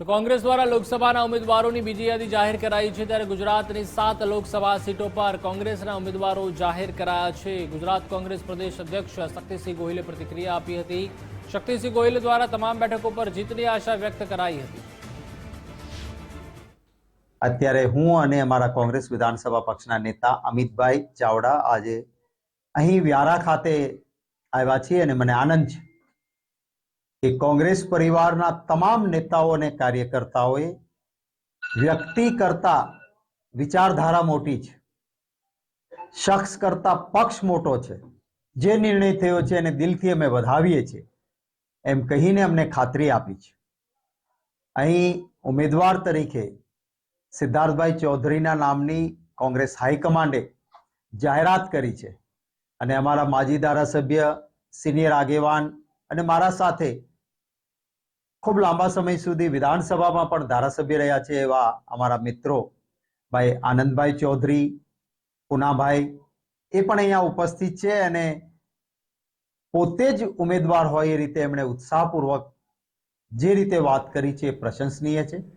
તો કોંગ્રેસ દ્વારા લોકસભાના ઉમેદવારોની બીજી યાદી જાહેર કરાઈ છે ત્યારે ગુજરાતની સાત લોકસભા સીટો પર કોંગ્રેસના ઉમેદવારો જાહેર કરાયા છે. ગુજરાત કોંગ્રેસ પ્રદેશ અધ્યક્ષ શક્તિસિંહ ગોહિલે પ્રતિક્રિયા આપી હતી. શક્તિસિંહ ગોહિલ દ્વારા તમામ બેઠકો પર જીતની આશા વ્યક્ત કરાઈ હતી. અત્યારે હું અને અમારા કોંગ્રેસ વિધાનસભા પક્ષના નેતા અમિતભાઈ ચાવડા આજે અહીં વ્યારા ખાતે આવ્યા છીએ અને મને આનંદ છે. કે કોંગ્રેસ પરિવારના તમામ નેતાઓ અને કાર્યકર્તાઓએ વ્યક્તિ કરતા વિચારધારા મોટી છે. શખ્સ કરતા પક્ષ મોટો છે. જે નિર્ણય થયો છે એને દિલથી અમે વધાવીએ છીએ. એમ કહીને અમને ખાતરી આપી છે. અહીં ઉમેદવાર તરીકે સિદ્ધાર્થભાઈ ચૌધરીના નામની કોંગ્રેસ હાઈકમાન્ડે જાહેરાત કરી છે અને અમારા માજી ધારાસભ્ય સિનિયર આગેવાન અને મારા સાથે ખૂબ લાંબા સમય સુધી વિધાનસભામાં પણ ધારાસભ્ય રહ્યા છે એવા અમારા મિત્રો ભાઈ આનંદભાઈ ચૌધરી, પુનાભાઈ, એ પણ અહીંયા ઉપસ્થિત છે અને પોતે જ ઉમેદવાર હોય એ રીતે એમણે ઉત્સાહપૂર્વક જે રીતે વાત કરી છે એ પ્રશંસનીય છે.